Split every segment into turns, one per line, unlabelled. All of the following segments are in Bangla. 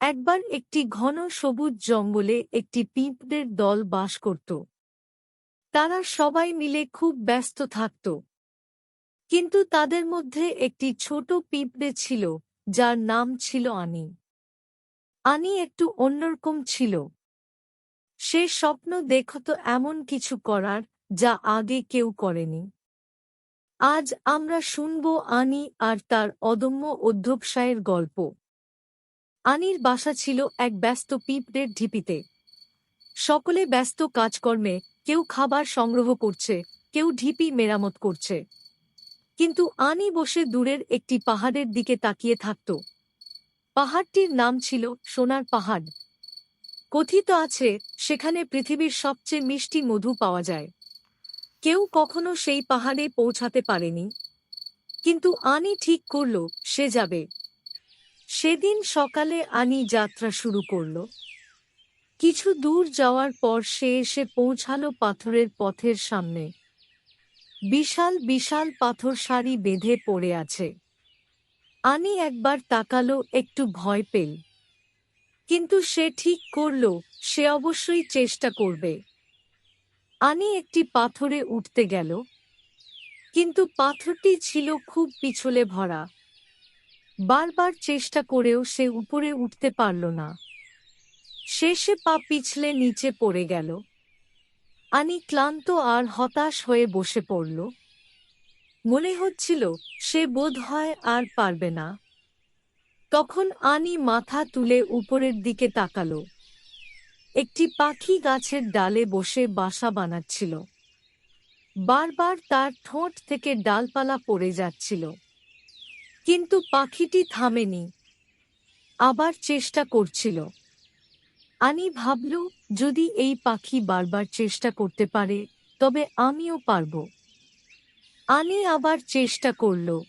একবার একটি ঘন সবুজ জঙ্গলে একটি পিঁপড়ের দল বাস করত। তারা সবাই মিলে খুব ব্যস্ত থাকত। কিন্তু তাদের মধ্যে একটি ছোট পিঁপড়ে ছিল, যার নাম ছিল আনি। আনি একটু অন্যরকম ছিল। সে স্বপ্ন দেখত এমন কিছু করার, যা আগে কেউ করেনি। আজ আমরা শুনব আনি আর তার অদম্য অধ্যবসায়ের গল্প। আনির বাসা ছিল এক ব্যস্ত পিঁপড়ের ঢিপিতে। সকলে ব্যস্ত কাজকর্মে কেউ খাবার সংগ্রহ করছে, কেউ ঢিপি মেরামত করছে। কিন্তু আনি বসে দূরের একটি পাহাড়ের দিকে তাকিয়ে থাকত। পাহাড়টির নাম ছিল সোনার পাহাড়। কথিত আছে, সেখানে পৃথিবীর সবচেয়ে মিষ্টি মধু পাওয়া যায়। কেউ কখনো সেই পাহাড়ে পৌঁছাতে পারেনি। কিন্তু আনি ঠিক করল, সে যাবে। সেদিন সকালে আনি যাত্রা শুরু করল। কিছু দূর যাওয়ার পর সে এসে পৌঁছালো পাথরের পথের সামনে। বিশাল বিশাল পাথর সারি বেঁধে পড়ে আছে। আনি একবার তাকালো, একটু ভয় পেল। কিন্তু সে ঠিক করল, সে অবশ্যই চেষ্টা করবে। আনি একটি পাথরে উঠতে গেল। কিন্তু পাথরটি ছিল খুব পিছলে ভরা। বারবার চেষ্টা করেও সে উপরে উঠতে পারল না। শেষে পা পিছলে নিচে পড়ে গেল। আনি ক্লান্ত আর হতাশ হয়ে বসে পড়ল। মনে হচ্ছিল সে বোধ হয় আর পারবে না। তখন আনি মাথা তুলে উপরের দিকে তাকালো। একটি পাখি গাছের ডালে বসে বাসা বানাচ্ছিল। বারবার তার ঠোঁট থেকে ডালপালা পড়ে যাচ্ছিল। কিন্তু পাখিটি থামেনি। আবার চেষ্টা করছিল। আনি ভাবল, যদি এই পাখি বারবার চেষ্টা করতে পারে, তবে আমিও পারব। আনি আবার চেষ্টা করল।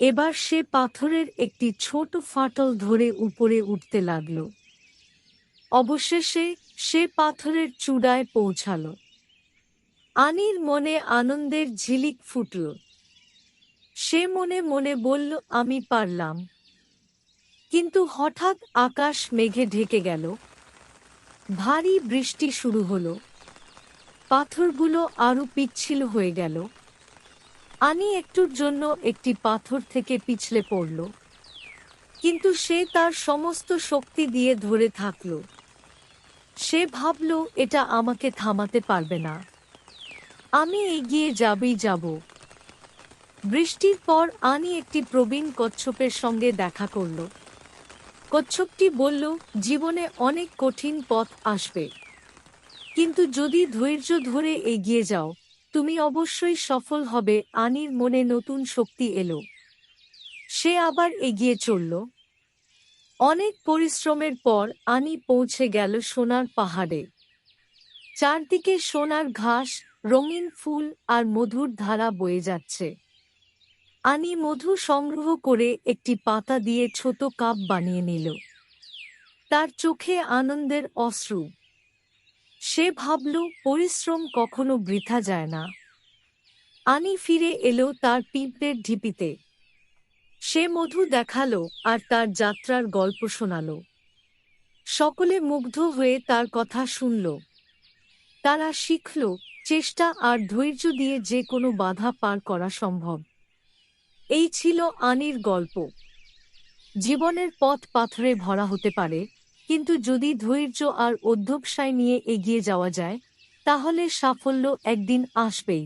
এবার সে পাথরের একটি ছোট ফাটল ধরে উপরে উঠতে লাগল। অবশেষে সে পাথরের চূড়ায় পৌঁছাল। আনির মনে আনন্দের ঝিলিক ফুটল। সে মনে মনে বলল, আমি পারলাম। কিন্তু হঠাৎ আকাশ মেঘে ঢেকে গেল। ভারী বৃষ্টি শুরু হলো। পাথরগুলো আরও পিচ্ছিল হয়ে গেল। আনি একটুর জন্য একটি পাথর থেকে পিছলে পড়ল। কিন্তু সে তার সমস্ত শক্তি দিয়ে ধরে থাকল। সে ভাবল, এটা আমাকে থামাতে পারবে না। আমি এগিয়ে যাবেই যাব। বৃষ্টির পর আনি একটি প্রবীণ কচ্ছপের সঙ্গে দেখা করল। কচ্ছপটি বলল, জীবনে অনেক কঠিন পথ আসবে। কিন্তু যদি ধৈর্য ধরে এগিয়ে যাও, তুমি অবশ্যই সফল হবে। আনির মনে নতুন শক্তি এলো। সে আবার এগিয়ে চলল। অনেক পরিশ্রমের পর আনি পৌঁছে গেল সোনার পাহাড়ে। চারদিকে সোনার ঘাস, রঙিন ফুল আর মধুর ধারা বয়ে যাচ্ছে। আনি মধু সংগ্রহ করে একটি পাতা দিয়ে ছোট কাপ বানিয়ে নিল। তার চোখে আনন্দের অশ্রু। সে ভাবল, পরিশ্রম কখনো বৃথা যায় না। আনি ফিরে এলো তার পিঁপড়ের ঢিপিতে। সে মধু দেখাল আর তার যাত্রার গল্প শোনালো। সকলে মুগ্ধ হয়ে তার কথা শুনল। তারা শিখল, চেষ্টা আর ধৈর্য দিয়ে যে কোনো বাধা পার করা সম্ভব। এই ছিল আনির গল্প। জীবনের পথ পাথরে ভরা হতে পারে, কিন্তু যদি ধৈর্য আর অধ্যবসায় নিয়ে এগিয়ে যাওয়া যায়, তাহলে সাফল্য একদিন আসবেই।